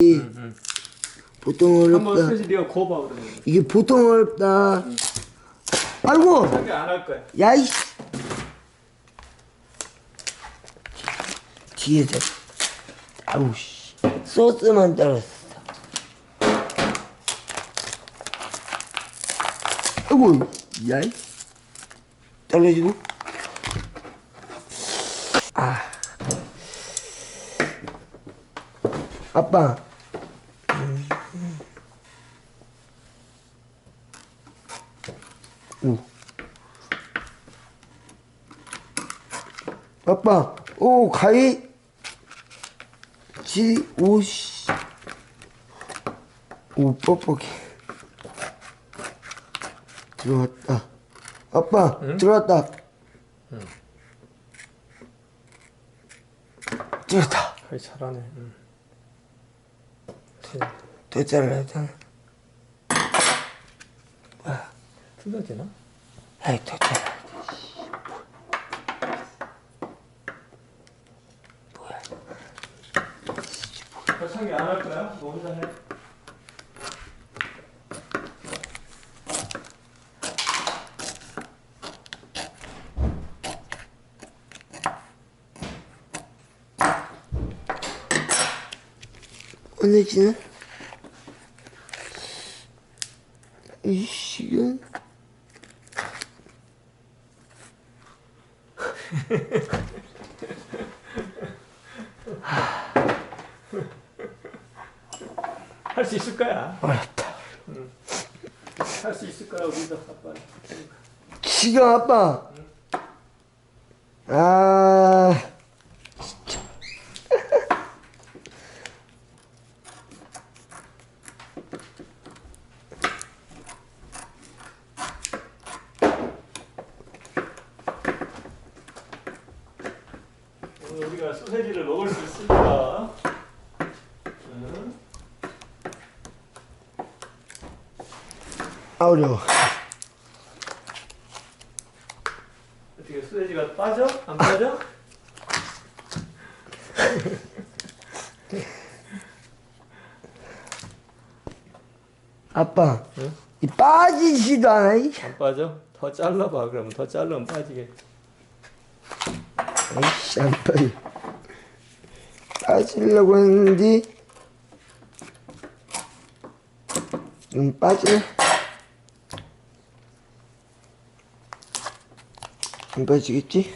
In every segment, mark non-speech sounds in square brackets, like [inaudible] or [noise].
응, 응. 보통 한번 어렵다. 슬슬 네가 구워봐 그러면. 이게 보통 어렵다. 아이고! 한개 안할 거야. 야이씨! 뒤에서. 아우, 씨. 소스만 떨었어. 아이고, 야이. 떨어지고. 아. 아빠. 아빠, 오, 가위, 지, 오, 씨. 오, 뻑뻑해. 들어왔다. 아빠, 들어왔다. 들어왔다. 아이 잘하네. 응. 더 잘라잖아. 뜯어지나? 아이, 더 잘라. 한개 안 할 거야? 너 혼자 해. 오늘 지는 이 시간 [laughs] 수 있을 거야. 어렵다. 할수 있을 거야 우리도 아빠. 지금 아빠. 아. 오늘 우리가 소세지를 먹을 수 있을까? 응? 아, 어려워. 어떻게 소세지가 빠져? 안 빠져? 아빠. 응? 이 빠지지도 않아. 이. 안 빠져? 더 잘라봐 그러면 더 자르면 빠지게. 아이씨, 안 빠져. 빠지려고 했는데. 좀 빠지네. 안 빠지겠지?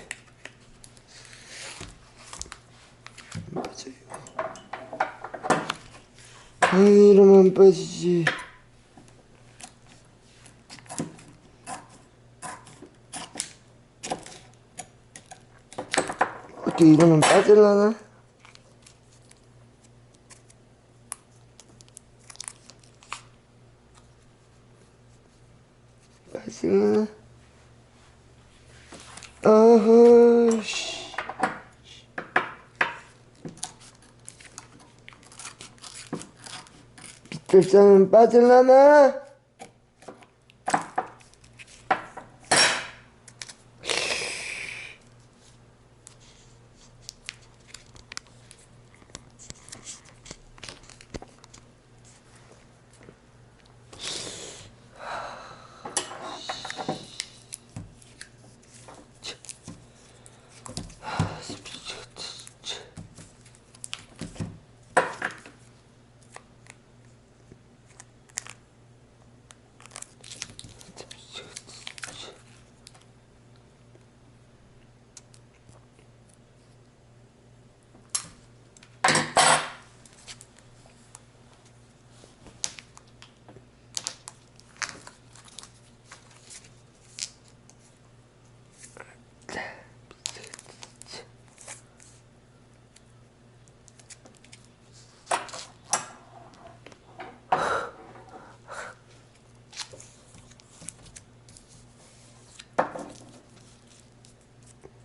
안 빠져요. 아, 이러면 안 빠지지. 어떻게 이러면 빠질라나? Müşterinin patinleme.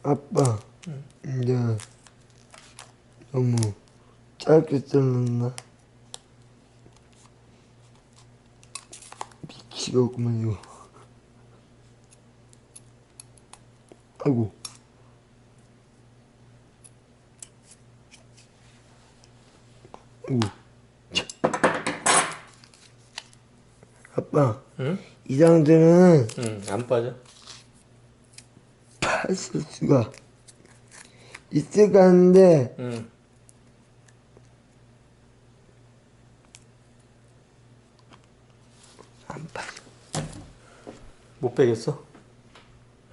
아빠 이제 너무 짧게 잘랐나? 미치겠구만 이거 아이고. 아이고. 아빠 응? 이 상태는 응, 안 빠져. 빠질 수가 있을 것 같은데, 응. 안 빠져. 못 빼겠어?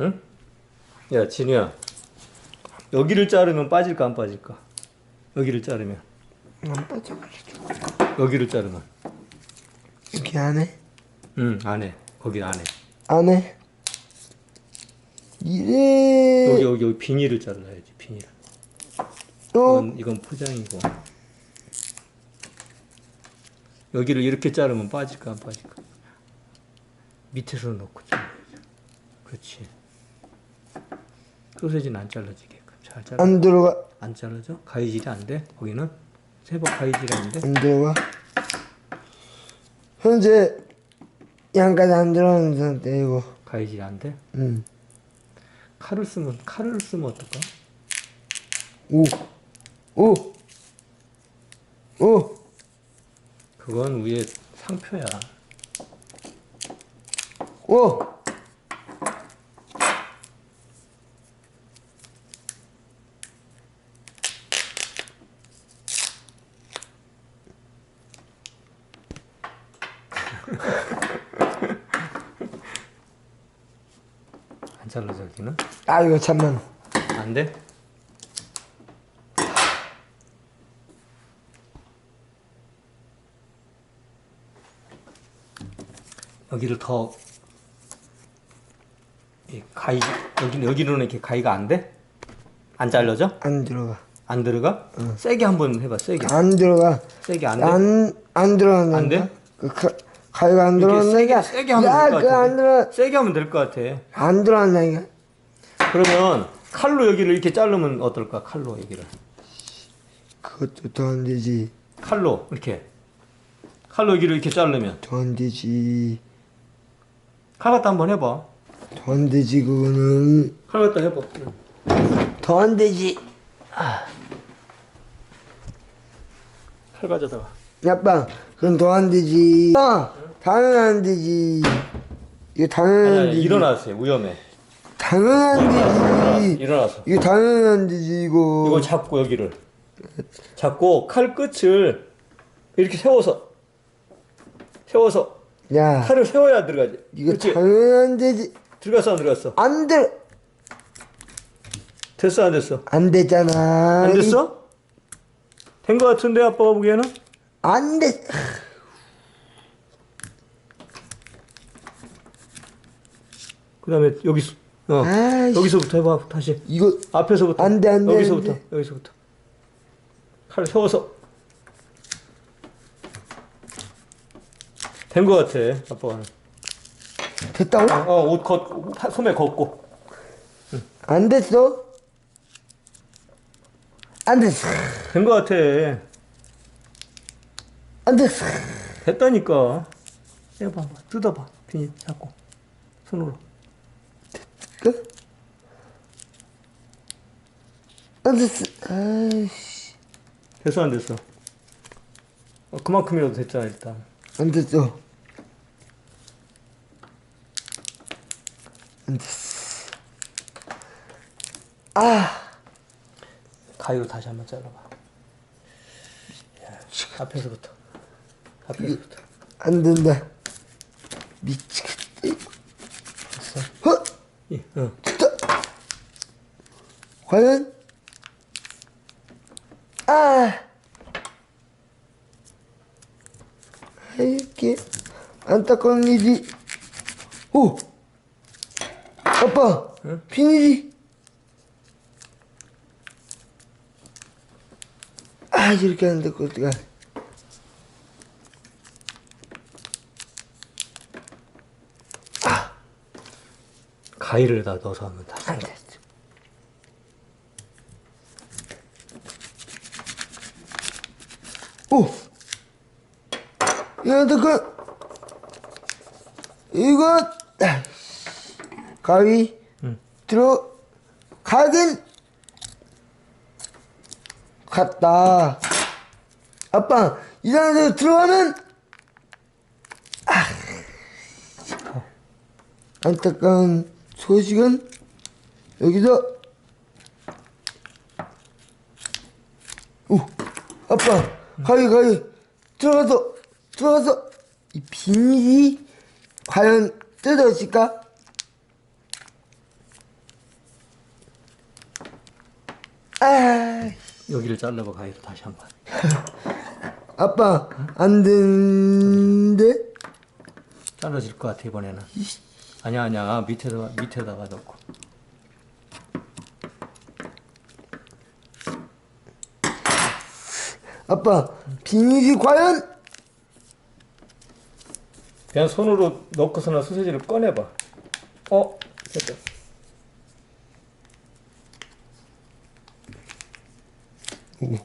응? 야, 진우야. 여기를 자르면 빠질까, 안 빠질까? 여기를 자르면. 안 빠져가지고. 여기를 자르면. 여기 안에? 응, 안 해. 거기 안 해. 안에? 이래. 여기, 여기, 여기 비닐을 잘라야지, 비닐. 어? 이건, 이건 포장이고. 여기를 이렇게 자르면 빠질까, 안 빠질까? 밑에서 넣고 잘라야지. 그렇지. 소세지는 안 잘라지게끔. 잘 잘라. 안 들어가. 안 잘라져? 가위질이 안 돼? 거기는? 세번 가위질이 안 돼? 안 들어가. 현재 양까지 안 들어가는 상태이고. 가위질이 안 돼? 응. 칼을 쓰면, 칼을 쓰면 어떨까? 오. 오. 오. 그건 위에 상표야. 오. 잘라져, 여기는? 아 이거 잠만. 안 돼? 여기를 더, 이 가위, 여기, 여기로는 이렇게 가위가 안 돼? 안 잘려져? 안 들어가. 안 들어가? 세게 한번 해봐, 세게. 안 들어가. 세게 안 돼? 안, 안 들어간다. 안 돼? 그, 가, 가위가 안 들어간다니까. 세게, 세게 하면 야, 될것 그거 안 같은데. 들어, 세게 하면 될 것 같아. 안 들어간다니까. 그러면 칼로 여기를 이렇게 자르면 어떨까? 칼로 여기를. 그것도 더 안 되지. 칼로 이렇게. 칼로 여기를 이렇게 자르면 더 안 되지. 칼 갖다 한번 해봐. 더 안 되지, 그거는. 칼 갖다 해봐. 더 안 되지. 칼 가져다가. 아빠, 그건 더 안 되지. 아, 당연 안 되지. 이거 당연 아니, 안 아니 되지. 일어나세요. 위험해. 당연 안 되지. 일어나서. 이거 당연 안 되지, 이거. 이거 잡고 여기를 잡고 칼 끝을 이렇게 세워서 세워서 야, 칼을 세워야 들어가지. 이거 그렇지. 당연 안 되지. 들어갔어 안 들어갔어? 안 돼. 됐어 안 됐어? 안 되잖아. 안 됐어? 된 거 같은데 아빠가 보기에는? 안 돼. 그다음에 여기 어 아이씨. 여기서부터 해봐 다시. 이거 앞에서부터. 안 돼, 안 돼, 여기서부터 안 여기서부터. 칼 세워서. 된거 같아 아빠가. 됐다고? 어옷 걷 소매 걷고. 안 됐어? 안 됐어. 된거 같아. 안 됐어. 됐다니까. 해봐. 뜯어봐 비닐 잡고. 손으로 그? 안 됐어. 아이씨. 됐어 안 됐어 어, 그만큼이라도 됐잖아 일단 안 됐어. 안 됐어. 아, 가위로 다시 한번 잘라봐 야, 앞에서부터 앞에서부터 안 된다. 미치겠다. 됐어 어? 과연? 아! 이렇게 안타까운 일이. 오! 아빠! 응? 비닐이. 아, 이렇게 안 될거 어떡 해. 가위를 다 넣어서 하면 다 안 됐어. 오! 야, 잠깐! 이거, 아, 가위, 응. 들어, 가긴, 갔다. 아빠, 이 상태로 들어가면, 아, 안타까운 소식은 여기서 오 아빠 가위 가위 들어가서 들어가서 이 비닐이 과연 뜯어질까? 아 여기를 잘라봐 가위로 다시 한번. [laughs] 아빠 안 되는데 잘라질 것 같아 이번에는. 아니야 아니야 밑에다 밑에다가 넣고. 아빠 비닐이 과연 그냥 손으로 넣고서나 소세지를 꺼내봐. 어 됐다.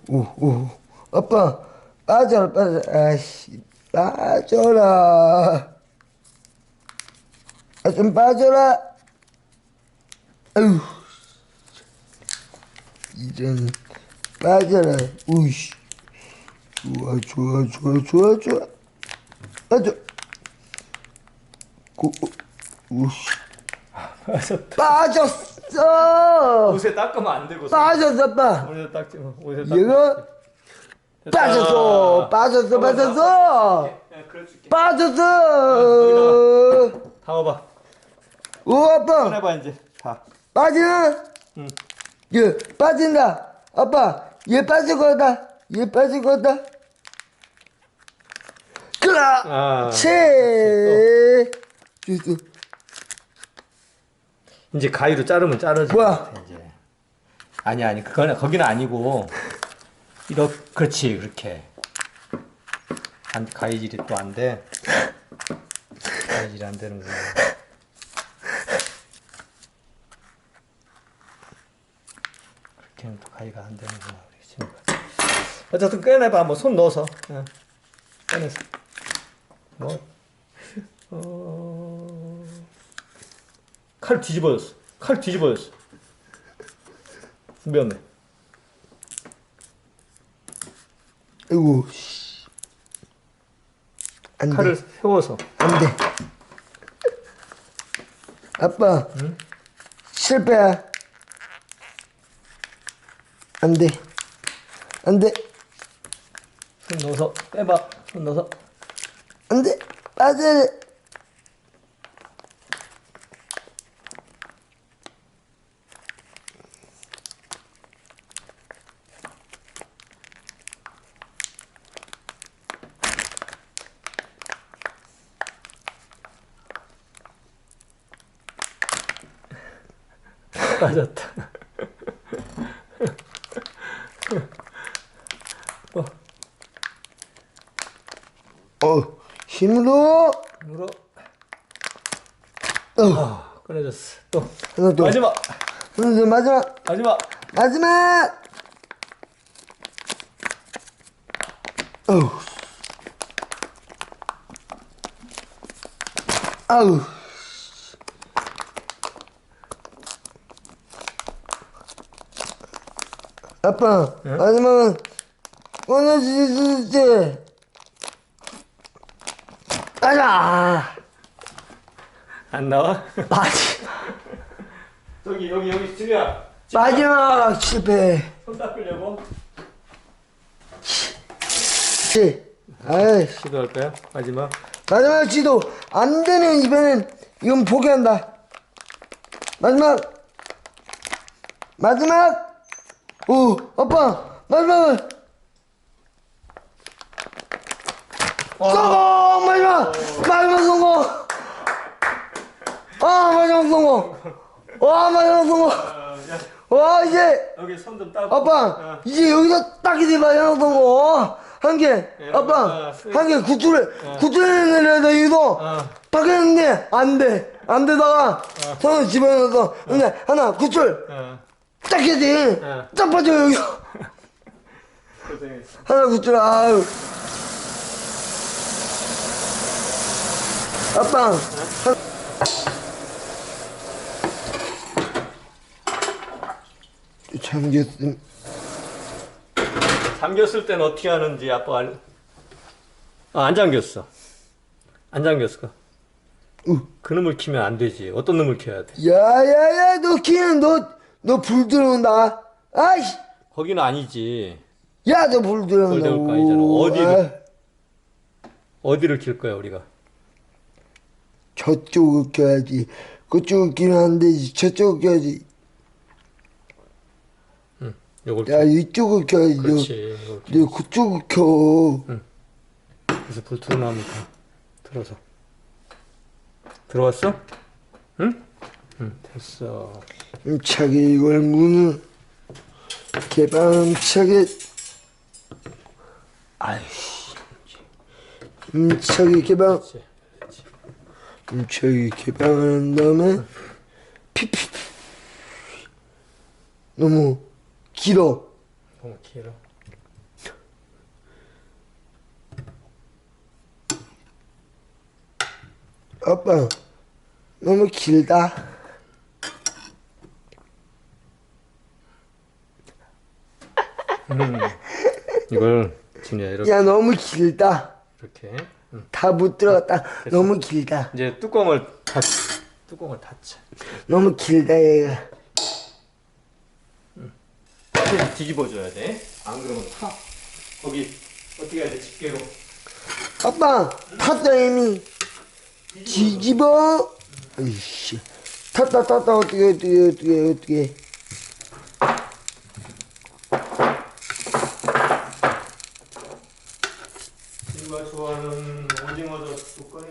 오오오 아빠 빠져라 빠져 아씨 빠져라 아 좀 빠져라. 아유 이제는 빠져라. 우씨. 좋아 좋아 좋아 좋아 좋아. 빠져. 고 우씨. 빠졌다. 빠졌어. 옷에 닦으면 안 되고. 빠졌어 아빠. 옷에 닦지 마. 옷에 닦. 빠졌어. 빠졌어 빠졌어. 예, 그럴줄게. 빠졌어. 다 와봐. 오 아빠 꺼내봐 이제 다. 빠지나 응. 얘 빠진다 아빠 얘 빠질 거다 얘 빠질 거다 아. 그렇지 됐어 이제 가위로 자르면 자르지. 뭐야? 이제. 아니 아니 그거는 거기는 아니고 이렇게 그렇지 그렇게. 안 가위질이 또 안 돼. 가위질이 안 되는 거야. 그렇게는 또 가위가 안 되는구나. 우리 친구가. 어쨌든 꺼내봐 뭐 손 넣어서. 응. 꺼내서. 뭐. 어... 칼 뒤집어졌어. 칼 뒤집어졌어. 미안해. 씨. 안 돼. 칼을 세워서. 안 돼. 아빠, 실패야. 안 돼. 안 돼. 손 넣어서 빼봐. 손 넣어서. 안 돼. 빠져. 빠졌다. 어, 힘으로. 물어. 어, 아, 꺼내졌어. 또. 하나 더. 마지막. 더, 마지막. 마지막. 마지막. 어우. 아우. 아빠, 마지막은 꺼내주지. 가자. 안 나와? 마지, 저기 여기 여기 지우야. 마지막 실패. 손 닦으려고 씨. 아이. 시도할 거야? 마지막. 마지막 지도 안 되면 이번엔 이건 포기한다. 마지막 마지막 오 아빠 마지막은 성공 마지막 마지막 성공 아 마지막 성공 와 마지막 성공 와 이제 여기 손 좀 따고. 아빠 이제 여기서 딱이 돼 마지막 성공 한 개 아빠 어, 한개 구출을 구출해 내려야 돼 이거. 어. 박했는데 안 돼. 안 되다가 손을 집어넣어서 근데 하나 구출. 어. 딱 해야지. 어. 딱 빠져 여기서. [laughs] 하나 구출 아유 아빠 한... 잠겼음 잠겼을 땐 어떻게 하는지 아빠 알... 아, 안 잠겼어. 안 잠겼어. 우. 그놈을 키면 안 되지. 어떤 놈을 키워야 돼? 야야야 너 키는 너너 불 들어온다 아이씨 거기는 아니지. 야 너 불 들어온다 거 아니잖아. 어디를? 아, 어디를 킬 거야 우리가? 저쪽을 켜야지 그쪽을 키면 안 되지 저쪽을 켜야지 요걸 야 켜. 이쪽을 켜야지 너, 그렇지. 너 그쪽을 켜 그래서 불 들어나면 다 들어서. 들어왔어? 응? 응 됐어. 힘차게 이걸 문을 개방차게 아이씨 힘차게 개방. 그렇지. 개방을 한 다음에 피피. 너무 길어. 너무 길어. 아빠 너무 길다. 이걸 진이야 이렇게. 야 너무 길다. 이렇게. 응. 다못 들어갔다 너무 길다 이제 뚜껑을 닫 뚜껑을 닫자. 너무 길다 얘가 이렇게 뒤집어줘야 돼. 안 그러면 타. 거기 어떻게 해야 돼? 집게로. 아빠 탔다 이미 뒤집어 아이씨 탔다 탔다 어떻게 어떻게 어떻게 어떻게 친구가 좋아하는 오징어도 또 꺼내.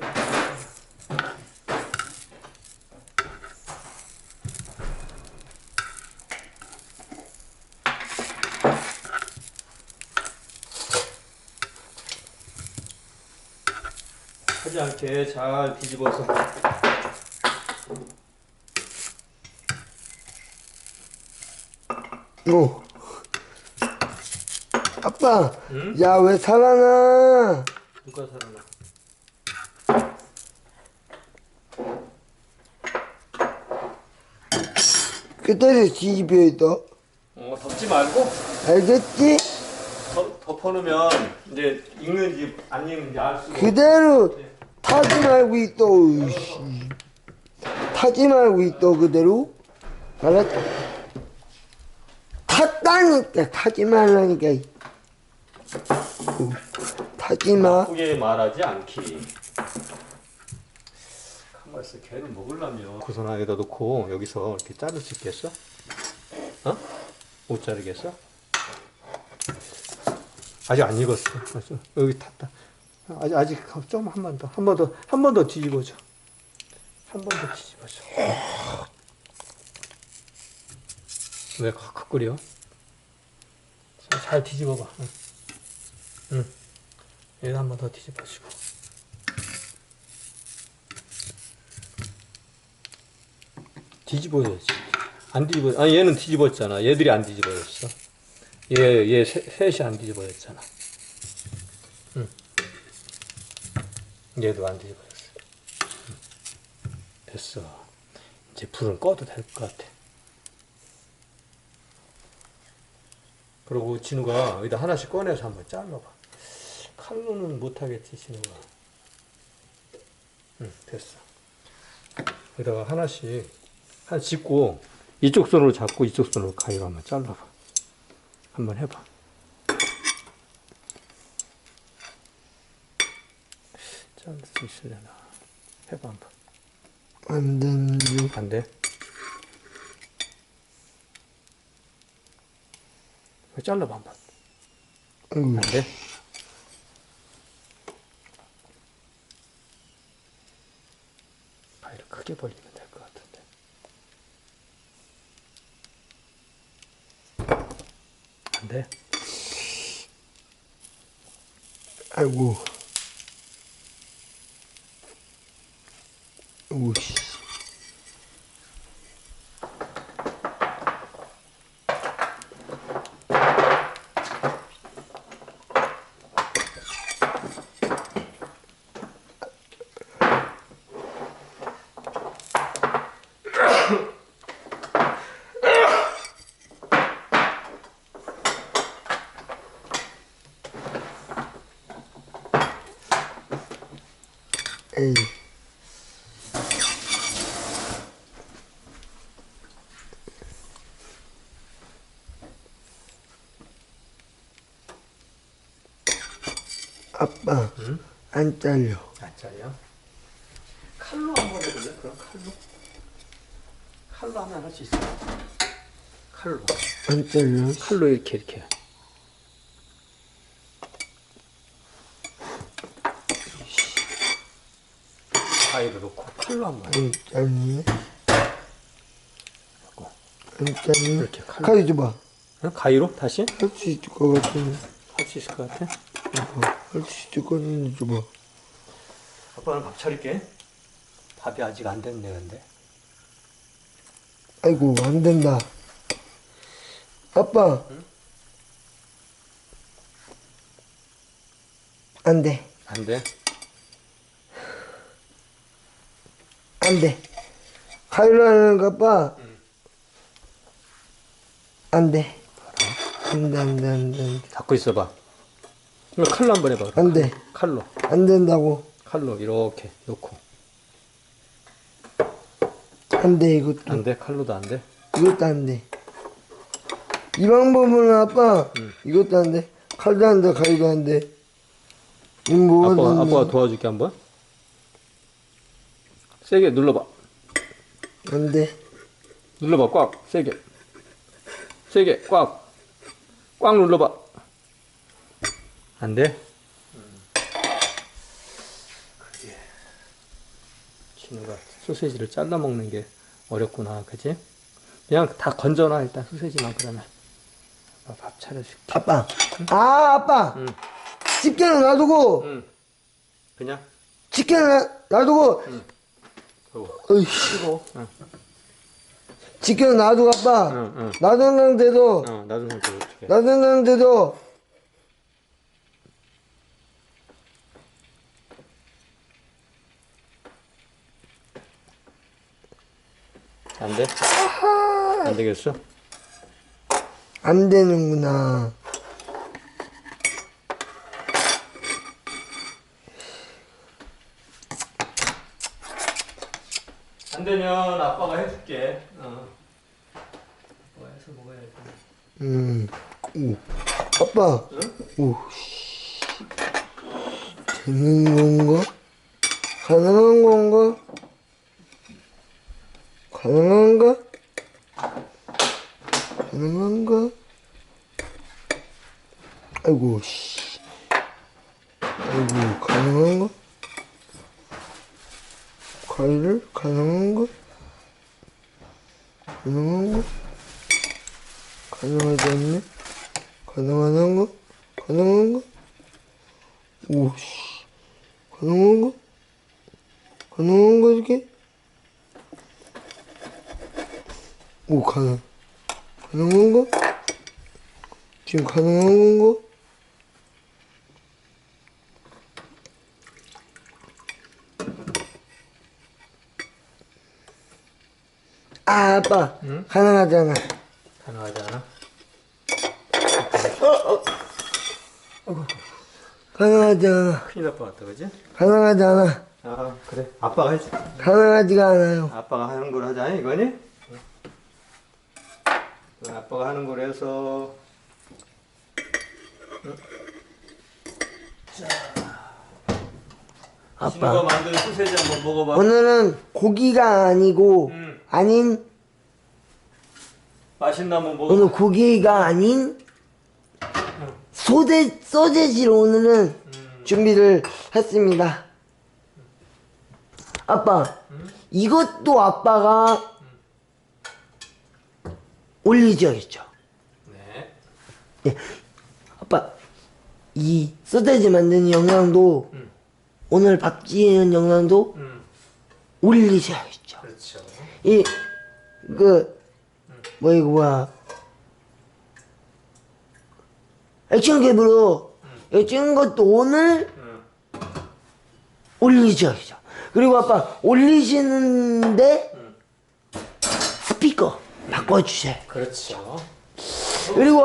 하지 않게 잘 뒤집어서. 오. 아빠 야왜 살아나? 누가 살아나? 그대로 뒤집어 있어. 어 덮지 말고. 알겠지? 덮, 덮어놓으면 이제 익는지 안 익는지 알 수가 없어. 그대로 타지 말고 있어. 타지 말고 있어 그대로 알았지 탔다니까 타지 말라니까 어, 타지 마 나쁘게 말하지 않기. 가만있어, 걔를 먹으려면 고소나에다 놓고 여기서 이렇게 자를 수 있겠어? 어? 못 자르겠어? 아직 안 익었어. 여기 탔다. 아직 아직 좀 한 번 더, 한 번 더, 한 번 더 뒤집어줘. 한 번 더 뒤집어줘. 왜 칵칵 끓여? 자, 잘 뒤집어봐. 응. 응. 얘를 한번 더 뒤집어주고. 뒤집어야지. 안 뒤집어. 아 얘는 뒤집었잖아. 얘들이 안 뒤집어졌어. 얘, 얘 세, 셋이 안 뒤집어졌잖아. 얘도 안 뒤집어졌어. 응. 됐어. 이제 불을 꺼도 될 것 같아. 그리고 진우가 여기다 하나씩 꺼내서 한번 잘라봐. 칼로는 못하겠지, 진우가. 응, 됐어. 여기다가 하나씩, 하나 짚고, 이쪽 손으로 잡고 이쪽 손으로 가위로 한번 잘라봐. 한번 해봐. 자를 수 있으려나. 해봐, 한번. 안 되는데 안 돼? 왜 잘라봐, 한번. 어휴, 안 돼? 가위를 크게 벌리면 될 것 같은데. 안 돼? 아이고 오 아빠 응? 안 잘려 안 짜리야? 칼로 한번 해볼래? 그럼 칼로? 칼로 하면 할 수 있어. 칼로. 안 잘려 칼로 이렇게 이렇게. 가위로 놓고 칼로 한번. 안 잘리네 안 잘리네 이렇게 칼로. 가위 줘봐 응? 가위로 다시 할 수 있을 것 같은데 할 수 있을 것 같아. 것 같은데 줘봐 아빠는 밥 차릴게. 밥이 아직 안 됐네 근데. 아이고 안 된다. 아빠. 안돼. 안 돼. 안돼. 가위로 하는 거 아빠. 안돼 안 돼 안 돼 안 돼. 닫고 있어봐. 칼로 한번 해봐. 그럼. 안돼 칼로. 안 된다고 칼로 이렇게 놓고. 안 돼 이것도 안 돼? 칼로도 안 돼? 이것도 안 돼 이 방법은 아빠 이것도 안 돼 칼도 안 돼 가위도 안돼 이거 뭐가 됐냐? 아빠가 도와줄게 한번. 세게 눌러봐. 안 돼 눌러봐 꽉 세게. 세게 꽉. 꽉 눌러봐. 안 돼? 그게 진우가 소세지를 잘라 먹는 게 어렵구나, 그지? 그냥 다 건져놔 일단 소세지만 그러면. 아빠 밥 차려줄게. 아빠 아 아빠 응. 집게는 놔두고 응. 그냥. 집게는 놔- 놔두고 어. 어이씨 이거. 응. 집게는 놔두고 아빠 응, 응. 나도 상태 어떻게? 놔뒀는데도 안 돼? 안 되겠어? 안 되는구나 안 되면 아빠가 해줄게. 어. 아빠가 해서 먹어야지. 음 오. 아빠 응? 오 씨. 되는 건가 가능한 건가 가능한가 가능한가 아이고 씨. 아이고 가능한가 가위를 가능한가 가능한가 가능하지 않네? 가능한가 가능한가 오씨. 가능한가 가능한가 이게 오 가능 가능한가 지금 가능한 건가 아 아빠 응? 가능하잖아 가능하지 않아? 가능하잖아 큰일 날것 같다, 그지? 가능하잖아 아, 그래. 아빠가 해줄게. 가능하지가 않아요 아빠가 하는 걸 하자, 이거니? 아빠가 하는 걸 해서. 자. 아빠. 진우가 만든 소세지 한번 먹어봐. 오늘은 고기가 아니고 응. 아닌 맛있나 한번 먹어봐. 오늘 고기가 아닌 소대 소세지로 오늘은 음. 준비를 했습니다. 아빠 이것도 아빠가 올리줘야겠죠. 네. 예. 아빠 이 소세지 만드는 영상도 음. 오늘 밥 지는 영상도 음. 올리셔야겠죠. 그렇죠. 이 그 뭐 이거 뭐야 액션캡으로 이거 찍은 것도 오늘 응. 올리셔야죠. 그리고 아빠 올리시는데 응. 스피커 바꿔주세요. 그렇죠. 그리고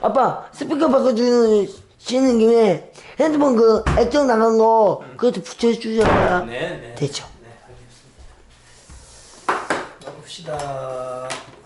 아빠 스피커 바꿔주는 시는 김에 핸드폰 그 액정 나간 거 그것도 붙여주셔야 네, 네. 되죠. 네, 알겠습니다. 먹읍시다.